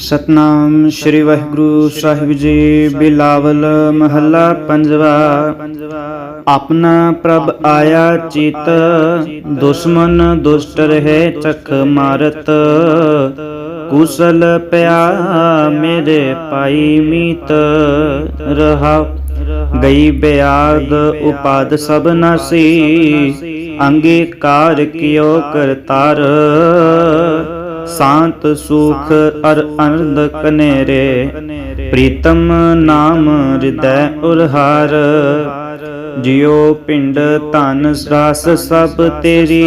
ਸਤਨਾਮ ਸ੍ਰੀ ਵਾਹਿਗੁਰੂ ਸਾਹਿਬ ਜੀ, ਬਿਲਾਵਲ ਮਹੱਲਾ ਪੰਜਵਾ। ਆਪਣਾ ਪ੍ਰਭ ਆਇਆ ਚਿਤ, ਦੁਸ਼ਮਨ ਦੁਸ਼ਟ ਰਹੇ ਚਖ ਮਾਰਤ। ਕੁਸਲ ਪਿਆ ਮੇਰੇ ਪਾਈ ਮੀਤ, ਰਹਾ। ਗਈ ਬਿਆਦ ਉਪਾਦ ਸਭ ਨਾਸੀ, ਅੰਗੀਕਾਰ ਕਿਓ ਕਰਤਾਰ। ਸ਼ਾਂਤ ਸੁਖ ਅਰ ਅਨੰਦ ਕਨੇਰੇ, ਪ੍ਰੀਤਮ ਨਾਮ ਹਿਰਦੈ ਉਰਹਾਰ। ਜਿਉ ਪਿੰਡ ਧਨ ਰਸ ਸਭ ਤੇਰੀ,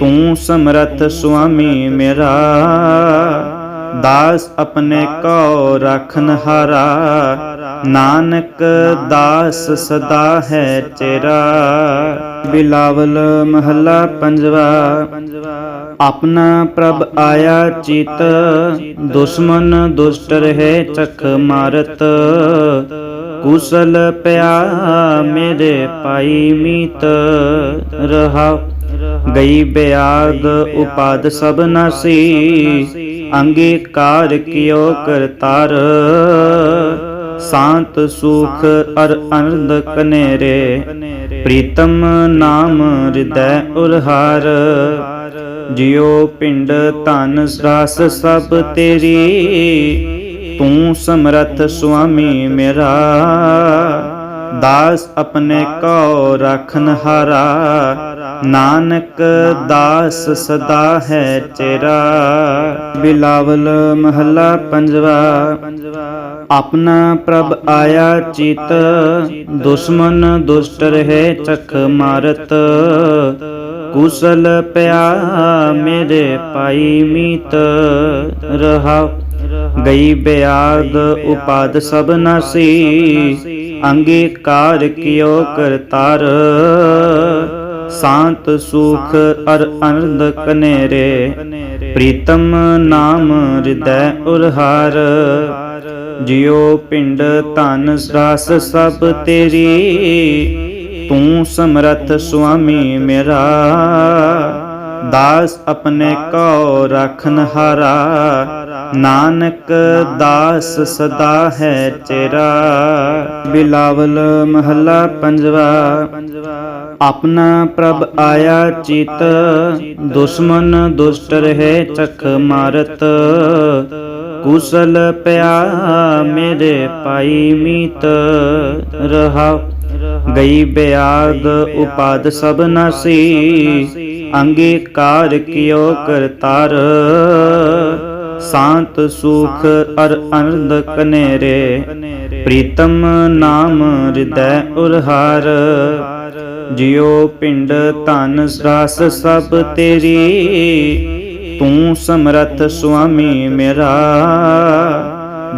ਤੂੰ ਸਮਰਥ ਸੁਆਮੀ ਮੇਰਾ। ਦਾਸ ਆਪਣੇ ਕੋ ਰਖਨ ਹਾਰਾ ਨਾਨਕ ਦਾਸ ਸਦਾ ਹੈ ਤੇਰਾ। ਬਿਲਾਵਲ ਮਹੱਲਾ ਪੰਜਵਾ। ਆਪਣਾ ਪ੍ਰਭ ਆਇਆ ਚਿਤ, ਦੁਸ਼ਮਨ ਦੁਸ਼ਟ ਰਹੇ ਚਖ ਮਾਰਤ। ਕੁਸਲ ਪਿਆ ਮੇਰੇ ਪਾਈ ਮੀਤ, ਰਹਾ। ਗਈ ਬਿਆਗ ਉਪਾਦ ਸਭ ਨਾਸੀ, ਅੰਗੀਕਾਰ ਕਿਓ ਕਰਤਾਰ। ਸ਼ਾਂਤ ਸੁਖ ਅਰ ਅਨੰਦ ਕਨੇਰੇ ਪ੍ਰੀਤਮ ਨਾਮ ਹਿਰਦੈ ਉਲਹਾਰ ਜਿਉ ਪਿੰਡ ਧਨ ਰਸ ਸਭ ਤੇਰੀ, ਤੂੰ ਸਮਰਥ ਸੁਆਮੀ ਮੇਰਾ। ਦਾਸ ਆਪਣੇ ਕੋ ਰਖਨ ਹਾਰਾ। ਨਾਨਕ ਦਾਸ ਸਦਾ ਹੈ ਤੇਰਾ ਬਿਲਾਵਲ ਮਹੱਲਾ ਪੰਜਵਾ। ਆਪਣਾ ਪ੍ਰਭ ਆਇਆ ਚਿਤ। ਦੁਸ਼ਮਨ ਦੁਸ਼ਟ ਰਹੇ ਚਖ ਮਾਰਤ। ਕੁਸਲ ਪਿਆ ਮੇਰੇ ਪਾਈ ਮੀਤ। ਰਹਾ ਗਈ ਬਿਆਦ, ਉਪਾਦ ਸਭ ਨਾਸੀ, ਅੰਗੀਕਾਰ ਕਿਓ ਕਰਤਾਰ। ਸ਼ਾਂਤ ਸੁਖ ਅਰ ਅਨੰਦ ਕਨੇਰੇ, ਪ੍ਰੀਤਮ ਨਾਮ ਹਿਰਦੈ ਉਰਹਾਰ। ਜਿਉ ਪਿੰਡ ਧਨ ਰਸ ਸਭ ਤੇਰੀ, ਤੂੰ ਸਮਰਥ ਸੁਆਮੀ ਮੇਰਾ। ਦਾਸ ਆਪਣੇ ਕੋ ਰਖਨ ਹਾਰਾ। ਨਾਨਕ ਦਾਸ ਸਦਾ ਹੈ ਤੇਰਾ ਬਿਲਾਵਲ ਮਹੱਲਾ ਪੰਜਵਾ। ਆਪਣਾ ਪ੍ਰਭ ਆਇਆ ਚਿਤ। ਦੁਸ਼ਮਨ ਦੁਸ਼ਟ ਰਹੇ ਚਖ ਮਾਰਤ। ਕੁਸਲ ਪਿਆ ਮੇਰੇ ਪਾਈ ਮੀਤ। ਰਹਾ। ਗਈ ਬਿਆਦ ਉਪਾਦ ਸਭ ਨਾਸੀ। ਅੰਗੀਕਾਰ ਕਿਓ ਕਰਤਾਰ ਸ਼ਾਂਤ ਸੁਖ ਅਰ ਅਨੰਦ ਕਨੇਰੇ। ਪ੍ਰੀਤਮ ਨਾਮ ਹਿਰਦੈ ਉਰਹਾਰ। ਜਿਉ ਪਿੰਡ ਧਨ ਰਸ ਸਭ ਤੇਰੀ। ਤੂੰ ਸਮਰਥ ਸੁਆਮੀ ਮੇਰਾ।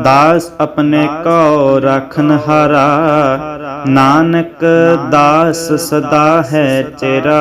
ਦਾਸ ਆਪਣੇ ਕੋ ਰਖਨ ਹਾਰਾ। ਨਾਨਕ ਦਾਸ ਸਦਾ ਹੈ ਤੇਰਾ